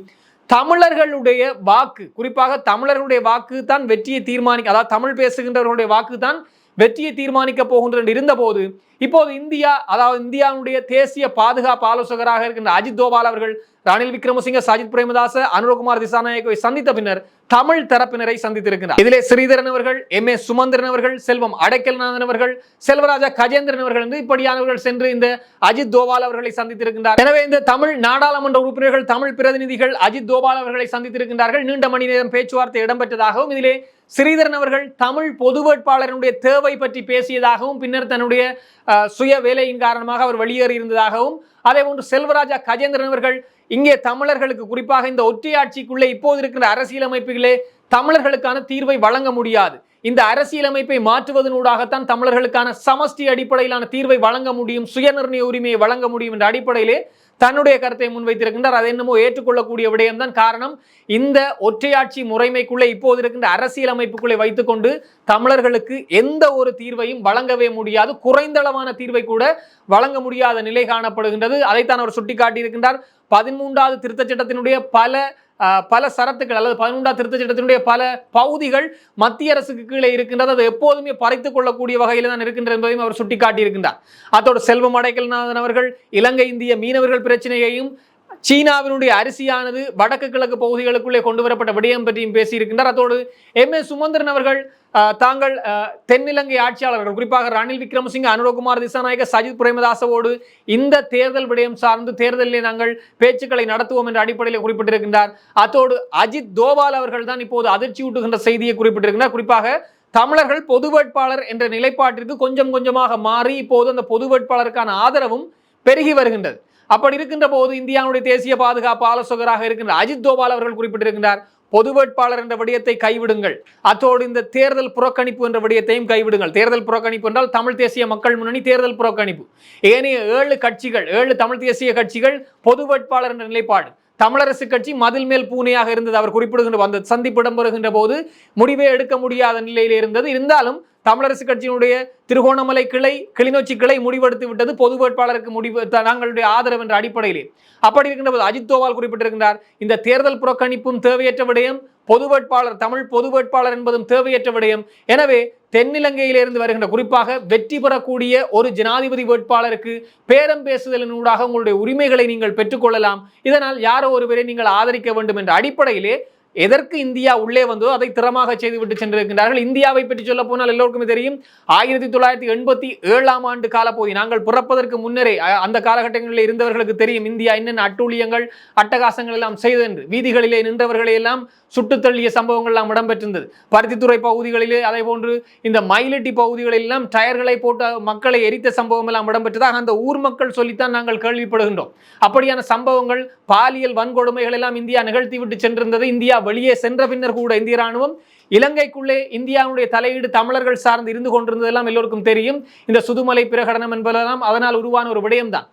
தமிழர்களுடைய வாக்கு குறிப்பாக தமிழர்களுடைய வாக்கு தான் வெற்றியை தீர்மானிக்க அதாவது தமிழ் பேசுகின்றவர்களுடைய வாக்கு தான் வெற்றியை தீர்மானிக்க போகின்ற இருந்தபோது இப்போது இந்தியா அதாவது இந்தியாவுடைய தேசிய பாதுகாப்பு ஆலோசகராக இருக்கின்ற அஜித் தோபால் அவர்கள் ரணில் விக்ரமசிங்க சஜித் பிரேமதாச அனுரகுமார் திசாநாயகவை சந்தித்த பின்னர் தமிழ் தரப்பினரை சந்தித்திருக்கிறார். இதிலே ஸ்ரீதரன் அவர்கள் எம் ஏ சுமந்திரன் அவர்கள் செல்வம் அடைக்கல்நாதன் அவர்கள் செல்வராஜா கஜேந்திரன் அவர்கள் என்று இப்படியானவர்கள் சென்று இந்த அஜித் தோவால் அவர்களை சந்தித்திருக்கின்றார். எனவே இந்த தமிழ் நாடாளுமன்ற உறுப்பினர்கள் தமிழ் பிரதிநிதிகள் அஜித் தோவால் அவர்களை சந்தித்திருக்கின்றார்கள். நீண்ட மணி நேரம் பேச்சுவார்த்தை இடம்பெற்றதாகவும் இதிலே ஸ்ரீதரன் அவர்கள் தமிழ் பொது வேட்பாளருடைய தேவை பற்றி பேசியதாகவும் பின்னர் தன்னுடைய சுய வேலையின் காரணமாக அவர் வெளியேறி இருந்ததாகவும் அதே போன்று செல்வராஜா கஜேந்திரன் அவர்கள் இங்கே தமிழர்களுக்கு குறிப்பாக இந்த ஒற்றையாட்சிக்குள்ளே இப்போது இருக்கிற அரசியலமைப்புகளே தமிழர்களுக்கான தீர்வை வழங்க முடியாது. இந்த அரசியலமைப்பை மாற்றுவதனூடாகத்தான் தமிழர்களுக்கான சமஷ்டி அடிப்படையிலான தீர்வை வழங்க முடியும் சுயநிர்ணய உரிமையை வழங்க முடியும் என்ற அடிப்படையிலே தன்னுடைய கருத்தை முன்வைத்திருக்கின்றார். அது என்னமோ ஏற்றுக்கொள்ளக்கூடிய விடயம்தான் காரணம். இந்த ஒற்றையாட்சி முறைமைக்குள்ளே இப்போது இருக்கின்ற அரசியலமைப்புக்குள்ளே வைத்துக்கொண்டு தமிழர்களுக்கு எந்த ஒரு தீர்வையும் வழங்கவே முடியாது. குறைந்தளவான தீர்வை கூட வழங்க முடியாத நிலை காணப்படுகின்றது. அதைத்தான் அவர் சுட்டிக்காட்டியிருக்கின்றார். பதிமூன்றாவது திருத்தச் சட்டத்தினுடைய பல பல சரத்துக்கள் அல்லது பதினொன்றாம் திருத்தச் சட்டத்தினுடைய பல பகுதிகள் மத்திய அரசுக்கு கீழே இருக்கின்றது. அது எப்போதுமே பறித்துக் கொள்ளக்கூடிய வகையில் தான் இருக்கின்றது என்பதையும் அவர் சுட்டிக்காட்டியிருக்கின்றார். அதோடு செல்வம் அடைக்கல்நாதன் அவர்கள் இலங்கை இந்திய மீனவர்கள் பிரச்சனையையும் சீனாவினுடைய அரிசியானது வடக்கு கிழக்கு பகுதிகளுக்குள்ளே கொண்டு வரப்பட்ட விடயம் பற்றியும் பேசியிருக்கின்றார். அதோடு எம் எஸ் சுமந்திரன் அவர்கள் அஹ், தாங்கள் அஹ், தென்னிலங்கை ஆட்சியாளர்கள் குறிப்பாக ரணில் விக்ரமசிங்க அனுரகுமார் திசாநாயக சஜித் பிரேமதாசவோடு இந்த தேர்தல் விடயம் சார்ந்து தேர்தலில் நாங்கள் பேச்சுக்களை நடத்துவோம் என்ற அடிப்படையில் குறிப்பிட்டிருக்கின்றார். அத்தோடு அஜித் தோவால் அவர்கள் தான் இப்போது அதிர்ச்சி ஊட்டுகின்ற செய்தியை குறிப்பிட்டிருக்கிறார் குறிப்பாக தமிழர்கள் பொது வேட்பாளர் என்ற நிலைப்பாட்டிற்கு கொஞ்சம் கொஞ்சமாக மாறி இப்போது அந்த பொது வேட்பாளருக்கான ஆதரவும் பெருகி வருகின்றது. அப்படி இருக்கின்ற போது இந்தியாவுடைய தேசிய பாதுகாப்பு ஆலோசகராக இருக்கின்ற அஜித் தோபால் அவர்கள் குறிப்பிட்டிருக்கின்றார் பொது வேட்பாளர் என்ற விடயத்தை கைவிடுங்கள். அத்தோடு இந்த தேர்தல் புறக்கணிப்பு என்ற விடயத்தையும் கைவிடுங்கள். தேர்தல் புறக்கணிப்பு என்றால் தமிழ் தேசிய மக்கள் முன்னணி தேர்தல் புறக்கணிப்பு. ஏனைய ஏழு கட்சிகள் ஏழு தமிழ் தேசிய கட்சிகள் பொது வேட்பாளர் என்ற நிலைப்பாடு. தமிழரசு கட்சி மதில் மேல் பூனையாக இருந்தது. அவர் குறிப்பிடுகின்ற அந்த சந்திப்பு இடம்பெறுகின்ற போது முடிவே எடுக்க முடியாத நிலையில் இருந்தது. இருந்தாலும் தமிழரசு கட்சியினுடைய திருகோணமலை கிளை கிளிநொச்சி கிளை முடிவெடுத்து விட்டது. பொது வேட்பாளருக்கு முடிவு நாங்களுடைய ஆதரவு என்ற அடிப்படையிலே. அப்படி இருக்கின்ற போது அஜித் தோவால் குறிப்பிட்டிருக்கிறார் இந்த தேர்தல் புறக்கணிப்பும் தேவையற்ற விடயம் பொது வேட்பாளர் தமிழ் பொது வேட்பாளர் என்பதும் தேவையற்ற விடயம். எனவே தென்னிலங்கையிலிருந்து வருகின்ற குறிப்பாக வெற்றி பெறக்கூடிய ஒரு ஜனாதிபதி வேட்பாளருக்கு பேரம் பேசுதலின் ஊடாக உங்களுடைய உரிமைகளை நீங்கள் பெற்றுக்கொள்ளலாம். இதனால் யாரோ ஒருவரை நீங்கள் ஆதரிக்க வேண்டும் என்ற அடிப்படையிலே எதற்கு இந்தியா உள்ளே வந்தோ அதை திறமாக செய்துவிட்டு சென்றிருக்கின்றார்கள். இந்தியாவை பற்றி சொல்ல போனால் எல்லோருக்குமே தெரியும். ஆயிரத்தி தொள்ளாயிரத்தி எண்பத்தி ஏழாம் ஆண்டு காலப்போதி நாங்கள் பிறப்பதற்கு முன்னரே அந்த காலகட்டங்களில் இருந்தவர்களுக்கு தெரியும் இந்தியா என்னென்ன அட்டூழியங்கள் அட்டகாசங்கள் எல்லாம் செய்தென்று வீதிகளிலே நின்றவர்களை எல்லாம் சுட்டுத்தள்ளிய சம்பவங்கள் எல்லாம் இடம்பெற்றிருந்தது. பருத்தித்துறை பகுதிகளிலே அதே போன்று இந்த மயிலட்டி பகுதிகளில் எல்லாம் டயர்களை போட்ட மக்களை எரித்த சம்பவம் எல்லாம் இடம்பெற்றதாக அந்த ஊர் மக்கள் சொல்லித்தான் நாங்கள் கேள்விப்படுகின்றோம். அப்படியான சம்பவங்கள் பாலியல் வன்கொடுமைகள் எல்லாம் இந்தியா நிகழ்த்தி விட்டு சென்றிருந்தது. இந்தியா வெளியே சென்ற பின்னர் கூட இந்திய ராணுவம் இலங்கைக்குள்ளே இந்தியாவுடைய தலையீடு தமிழர்கள் சார்ந்து இருந்து கொண்டிருந்ததெல்லாம் எல்லோருக்கும் தெரியும். இந்த சுதுமலை பிரகடனம் என்பதெல்லாம் அதனால் உருவான ஒரு விடயம்தான்.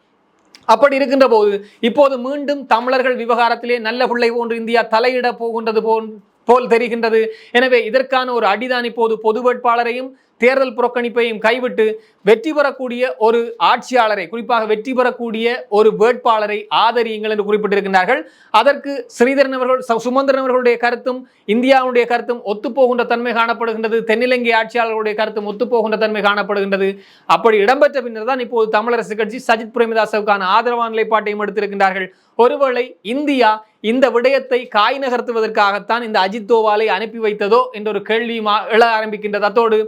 அப்படி இருக்கின்ற போது இப்போது மீண்டும் தமிழர்கள் விவகாரத்திலே நல்ல பிள்ளை போன்று இந்தியா தலையிட போகின்றது போல் போல் தெரிகின்றது. எனவே இதற்கான ஒரு அடிதான் இப்போது பொது வேட்பாளரையும் தேர்தல் புறக்கணிப்பையும் கைவிட்டு வெற்றி பெறக்கூடிய ஒரு ஆட்சியாளரை குறிப்பாக வெற்றி பெறக்கூடிய ஒரு வேட்பாளரை ஆதரியுங்கள் என்று குறிப்பிட்டிருக்கின்றார்கள். அதற்கு ஸ்ரீதரன் அவர்கள் சுமந்திரன் அவர்களுடைய கருத்தும் இந்தியாவுடைய கருத்தும் ஒத்துப்போகின்ற தன்மை காணப்படுகின்றது. தென்னிலங்கை ஆட்சியாளர்களுடைய கருத்தும் ஒத்துப்போகின்ற தன்மை காணப்படுகின்றது. அப்படி இடம்பெற்ற பின்னர் தான் இப்போது தமிழரசு கட்சி சஜித் பிரேமதாசவுக்கான ஆதரவான நிலைப்பாட்டையும் எடுத்திருக்கின்றார்கள். ஒருவேளை இந்தியா இந்த விடயத்தை காய் நகர்த்துவதற்காகத்தான் இந்த அஜித் தோவாலை அனுப்பி வைத்ததோ என்ற ஒரு கேள்வி எழ ஆரம்பிக்கின்றது அத்தோடு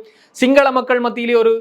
சிங்கள மக்கள் மத்தியிலே ஒரு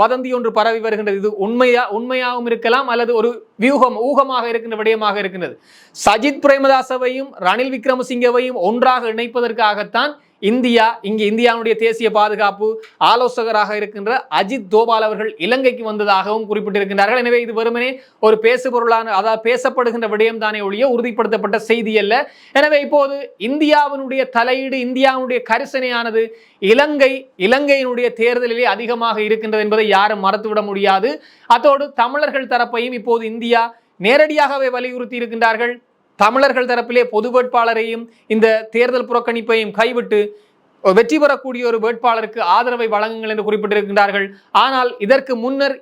வதந்தி ஒன்று பரவி வருகின்றது. இது உண்மையா உண்மையாகவும் இருக்கலாம் அல்லது ஒரு வியூகம் ஊகமாக இருக்கின்ற விடயமாக இருக்கின்றது. சஜித் பிரேமதாசவையும் ரணில் விக்ரமசிங்கவையும் ஒன்றாக இணைப்பதற்காகத்தான் இந்தியா இங்கே இந்தியாவுடைய தேசிய பாதுகாப்பு ஆலோசகராக இருக்கின்ற அஜித் தோபால் அவர்கள் இலங்கைக்கு வந்ததாகவும் குறிப்பிட்டிருக்கின்றார்கள். எனவே இது வெறுமனே ஒரு பேசுபொருளான அதாவது பேசப்படுகின்ற விடயம் தானே ஒழிய உறுதிப்படுத்தப்பட்ட செய்தி அல்ல. எனவே இப்போது இந்தியாவினுடைய தலையீடு இந்தியாவுடைய கரிசனையானது இலங்கை இலங்கையினுடைய தேர்தலிலே அதிகமாக இருக்கின்றது என்பதை யாரும் மறந்துவிட முடியாது. அத்தோடு தமிழர்கள் தரப்பையும் இப்போது இந்தியா நேரடியாகவே வலியுறுத்தி இருக்கின்றார்கள். தமிழர்கள் தரப்பிலே பொது வேட்பாளரையும் இந்த தேர்தல் புறக்கணிப்பையும் கைவிட்டு வெற்றி பெறக்கூடிய ஒரு வேட்பாளருக்கு ஆதரவை வழங்குங்கள் என்று குறிப்பிட்டிருக்கின்றார்கள். ஆனால் இதற்கு முன்னர்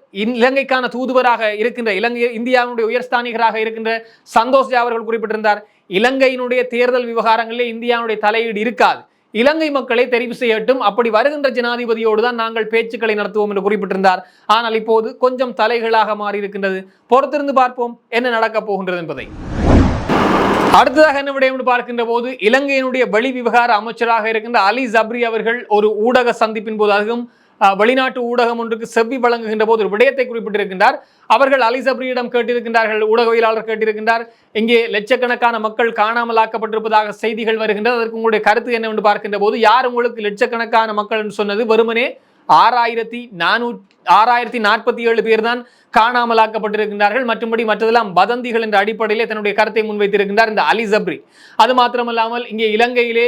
இலங்கைக்கான தூதுவராக இருக்கின்ற இலங்கை இந்தியாவினுடைய உயர்ஸ்தானிகராக இருக்கின்ற சந்தோஷ் ஜா அவர்கள் குறிப்பிட்டிருந்தார். இலங்கையினுடைய தேர்தல் விவகாரங்களிலே இந்தியாவுடைய தலையீடு இருக்காது. இலங்கை மக்களை தெரிவு செய்யட்டும். அப்படி வருகின்ற ஜனாதிபதியோடு தான் நாங்கள் பேச்சுக்களை நடத்துவோம் என்று குறிப்பிட்டிருந்தார். ஆனால் இப்போது கொஞ்சம் தலைகளாக மாறி இருக்கின்றது பொறுத்திருந்து பார்ப்போம். என்ன நடக்கப் போகின்றது என்பதை. அடுத்ததாக என்ன விடயம் என்று பார்க்கின்ற போது இலங்கையினுடைய வெளி விவகார அமைச்சராக இருக்கின்ற அலி ஜப்ரி அவர்கள் ஒரு ஊடக சந்திப்பின் போது அதுவும் வெளிநாட்டு ஊடகம் ஒன்றுக்கு செவ்வி வழங்குகின்ற போது ஒரு விடயத்தை குறிப்பிட்டிருக்கின்றார். அவர்கள் அலி ஜப்ரியிடம் கேட்டிருக்கின்றார்கள் ஊடகவியலாளர் கேட்டிருக்கின்றார். இங்கே லட்சக்கணக்கான மக்கள் காணாமல் ஆக்கப்பட்டிருப்பதாக செய்திகள் வருகின்றது. அதற்கு உங்களுடைய கருத்து என்னவென்று பார்க்கின்ற போது யார் உங்களுக்கு லட்சக்கணக்கான மக்கள் என்று சொன்னது வெறுமனே ஆறாயிரத்தி நானூ ஆறாயிரத்தி நாற்பத்தி ஏழு பேர் தான் காணாமலாக்கப்பட்டிருக்கின்றார்கள். மற்றும்படி மற்றதெல்லாம் வதந்திகள் என்ற அடிப்படையிலே தன்னுடைய கருத்தை முன்வைத்திருக்கின்றார் இந்த அலி ஜப்ரி. அது மாத்திரமல்லாமல் இங்கே இலங்கையிலே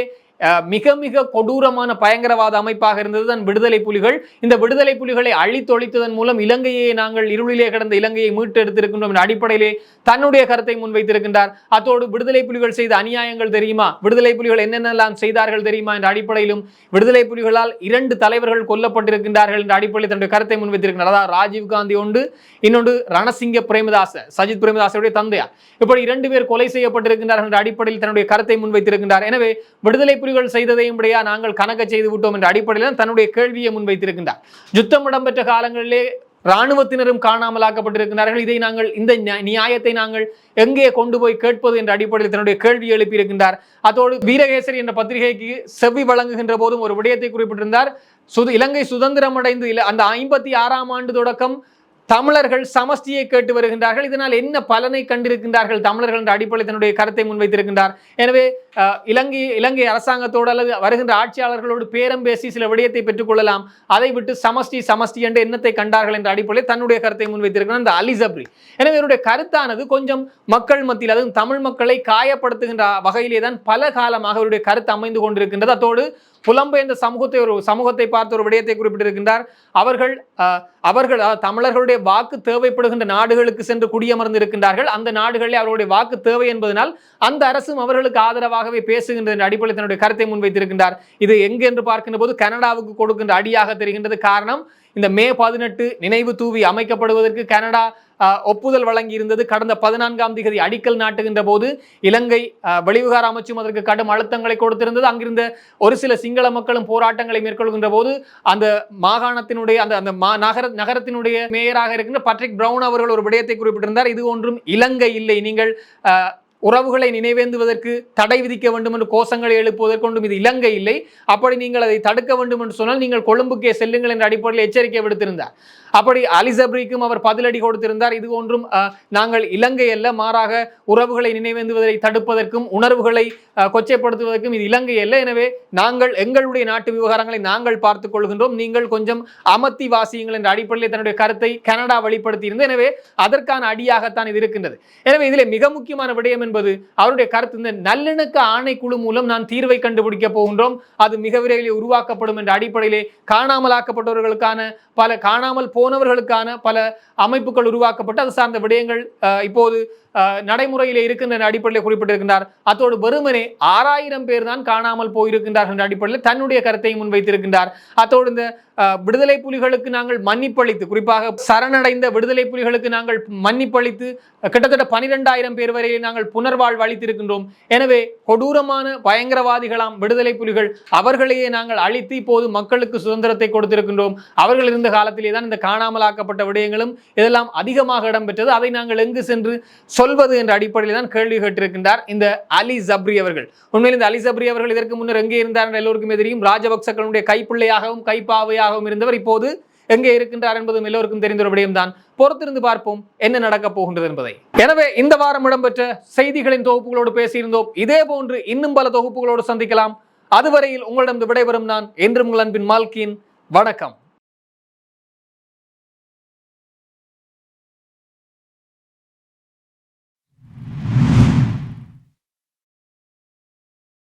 மிக மிக கொடூரமான பயங்கரவாத அமைப்பாக இருந்ததுதான் விடுதலை புலிகள். இந்த விடுதலை புலிகளை அழித்தொழித்ததன் மூலம் இலங்கையை நாங்கள் இருளிலே கடந்த இலங்கையை மீட்டெடுத்திருக்கின்றோம் என்ற அடிப்படையிலே தன்னுடைய கருத்தை முன்வைத்திருக்கின்றார். அத்தோடு விடுதலை புலிகள் செய்த அநியாயங்கள் தெரியுமா? விடுதலை புலிகள் என்னென்னலாம் செய்தார்கள் தெரியுமா என்ற அடிப்படையிலும் விடுதலை புலிகளால் இரண்டு தலைவர்கள் கொல்லப்பட்டிருக்கின்றார்கள் என்ற அடிப்படையில் தன்னுடைய கருத்தை முன்வைத்திருக்கிறார் அதாவது ராஜீவ் காந்தி ஒன்று இன்னொன்று ரணசிங்க பிரேமதாச சஜித் பிரேமதாசருடைய தந்தையார். இப்படி இரண்டு பேர் கொலை செய்யப்பட்டிருக்கின்றார்கள் என்ற அடிப்படையில் தன்னுடைய கருத்தை முன்வைத்திருக்கின்றார். எனவே விடுதலை புலிகள் செய்ததையும் நாங்கள் கணக்க செய்து விட்டோம் என்ற அடிப்படையில் தன்னுடைய கேள்வியை முன்வைத்திருக்கின்றார். யுத்தம் இடம்பெற்ற காலங்களிலே இராணுவத்தினரும் காணாமலாக்கப்பட்டிருக்கிறார்கள் இதை நாங்கள் இந்த நியாயத்தை நாங்கள் எங்கே கொண்டு போய் கேட்பது என்ற அடிப்படையில் தன்னுடைய கேள்வி எழுப்பியிருக்கின்றார். அதோடு வீரகேசரி என்ற பத்திரிகைக்கு செவ்வி வழங்குகின்ற போதும் ஒரு விடயத்தை குறிப்பிட்டிருந்தார். சுது இலங்கை சுதந்திரம் அடைந்து அந்த ஐம்பத்தி ஆறாம் ஆண்டு தொடக்கம் தமிழர்கள் சமஷ்டியை கேட்டு வருகின்றார்கள். இதனால் என்ன பலனை கண்டிருக்கின்றார்கள் தமிழர்கள் என்ற அடிப்படையில் தன்னுடைய கருத்தை முன்வைத்திருக்கின்றார். எனவே இலங்கை இலங்கை அரசாங்கத்தோடு அல்லது வருகின்ற ஆட்சியாளர்களோடு பேரம் பேசி சில விடயத்தை பெற்றுக்கொள்ளலாம். அதை விட்டு சமஷ்டி சமஷ்டி என்ற எண்ணத்தை கண்டார்கள் என்ற அடிப்படையில் தன்னுடைய கருத்தை முன்வைத்திருக்கிறார். இந்த அலிசப்ரி எனவே இவருடைய கருத்தானது கொஞ்சம் மக்கள் மத்தியில் அதுவும் தமிழ் மக்களை காயப்படுத்துகின்ற வகையிலே தான் பல காலமாக அவருடைய கருத்து அமைந்து கொண்டிருக்கின்றது. அத்தோடு புலம்பெயர்ந்த சமூகத்தை ஒரு சமூகத்தை பார்த்த ஒரு விடயத்தை குறிப்பிட்டிருக்கின்றார். அவர்கள் அவர்கள் தமிழர்களுடைய வாக்கு தேவைப்படுகின்ற நாடுகளுக்கு சென்று குடியமர்ந்து இருக்கின்றார்கள் அந்த நாடுகளில் அவர்களுடைய வாக்கு தேவை என்பதனால் அந்த அரசும் அவர்களுக்கு ஆதரவாகவே பேசுகின்ற அடிப்படையில் தன்னுடைய கருத்தை முன்வைத்திருக்கின்றார். இது எங்கு என்று பார்க்கின்ற போது கனடாவுக்கு கொடுக்கின்ற அடியாக தெரிகின்றது. காரணம் இந்த மே பதினெட்டு நினைவு தூவி அமைக்கப்படுவதற்கு கனடா ஒப்புதல் வழங்கி இருந்தது கடந்த பதினான்காம் தேதி அடிக்கல் நாட்டுகின்ற போது இலங்கை வெளிவிகார அமைச்சும் அதற்கு கடும் அழுத்தங்களை கொடுத்திருந்தது. அங்கிருந்த ஒரு சில சிங்கள மக்களும் போராட்டங்களை மேற்கொள்கின்ற போது அந்த மாகாணத்தினுடைய அந்த அந்த மா நகர நகரத்தினுடைய மேயராக இருக்கின்ற பட்ரிக் பிரவுன் அவர்கள் ஒரு விடயத்தை குறிப்பிட்டிருந்தார். இது ஒன்றும் இலங்கை இல்லை. நீங்கள் உறவுகளை நினைவேந்துவதற்கு தடை விதிக்க வேண்டும் என்று கோஷங்களை எழுப்புவதற்கொண்டும் இது இலங்கை இல்லை. அப்படி நீங்கள் அதை தடுக்க வேண்டும் என்று சொன்னால் நீங்கள் கொழும்புக்கே செல்லுங்கள் என்ற அடிப்படையில் எச்சரிக்கை விடுத்திருந்தார். அப்படி அலிசப்ரிக்கும் அவர் பதிலடி கொடுத்திருந்தார். இது ஒன்றும் நாங்கள் இலங்கை அல்ல. மாறாக உறவுகளை நினைவேந்துவதை தடுப்பதற்கும் உணர்வுகளை கொச்சைப்படுத்துவதற்கும் இது இலங்கை அல்ல. எனவே நாங்கள் எங்களுடைய நாட்டு விவகாரங்களை நாங்கள் பார்த்துக் கொள்கின்றோம். நீங்கள் கொஞ்சம் அமர்த்தி வாசியுங்கள் என்ற அடிப்படையில் தன்னுடைய கருத்தை கனடா வெளிப்படுத்தியிருந்தது எனவே அதற்கான அடியாகத்தான் இது இருக்கின்றது. எனவே இதிலே மிக முக்கியமான விடயம் என்பது அவருடைய கருத்து இந்த நல்லிணக்க ஆணைக்குழு மூலம் நான் தீர்வை கண்டுபிடிக்க போகின்றோம். அது மிக விரைவில் உருவாக்கப்படும் என்ற அடிப்படையிலே காணாமலாக்கப்பட்டவர்களுக்கான பல காணாமல் போனவர்களுக்கான பல அமைப்புகள் உருவாக்கப்பட்டு அது சார்ந்த விடயங்கள் இப்போது நடைமுறையில் இருக்கின்ற அடிப்படையில் குறிப்பிட்டிருக்கின்றார். அத்தோடு வெறுமனே ஆறாயிரம் பேர் தான் காணாமல் போயிருக்கின்றார் என்ற அடிப்படையில் தன்னுடைய கருத்தை முன்வைத்திருக்கின்றார். அத்தோடு இந்த விடுதலை புலிகளுக்கு நாங்கள் மன்னிப்பளித்து குறிப்பாக சரணடைந்த விடுதலை புலிகளுக்கு நாங்கள் மன்னிப்பளித்து கிட்டத்தட்ட பனிரெண்டாயிரம் பேர் வரையில் நாங்கள் புனர்வாழ்வு அளித்திருக்கின்றோம். எனவே கொடூரமான பயங்கரவாதிகளாம் விடுதலை புலிகள் அவர்களையே நாங்கள் அழித்து இப்போது மக்களுக்கு சுதந்திரத்தை கொடுத்திருக்கின்றோம். அவர்கள் இருந்த காலத்திலே தான் இந்த காணாமலாக்கப்பட்ட விடயங்களும் இதெல்லாம் அதிகமாக இடம்பெற்றது. அதை நாங்கள் எங்கு சென்று சொல்வது என்ற அடிப்படையில் தான் கேள்வி கேட்டிருக்கின்றார் இந்த அலி ஜப்ரி அவர்கள். உண்மையில் இந்த அலி ஜப்ரி அவர்கள் இதற்கு முன்னர் எங்கே இருந்தார் என்று எல்லோருக்குமே தெரியும். ராஜபக்சக்களுடைய கைப்பிள்ளையாகவும் கைப்பாவையாகவும் இருந்தவர் இப்போது எங்கே இருக்கின்றார் என்பதும் எல்லோருக்கும் தெரிந்த ஒரு விடயம்தான். பொறுத்திருந்து பார்ப்போம் என்ன நடக்கப் போகின்றது என்பதை. எனவே இந்த வாரம் இடம்பெற்ற செய்திகளின் தொகுப்புகளோடு பேசியிருந்தோம். இதே போன்று இன்னும் பல தொகுப்புகளோடு சந்திக்கலாம். அதுவரையில் உங்களிடம் விடைபெறும் நான் என்றும் உங்கள் அன்பின் மால்கின். வணக்கம்.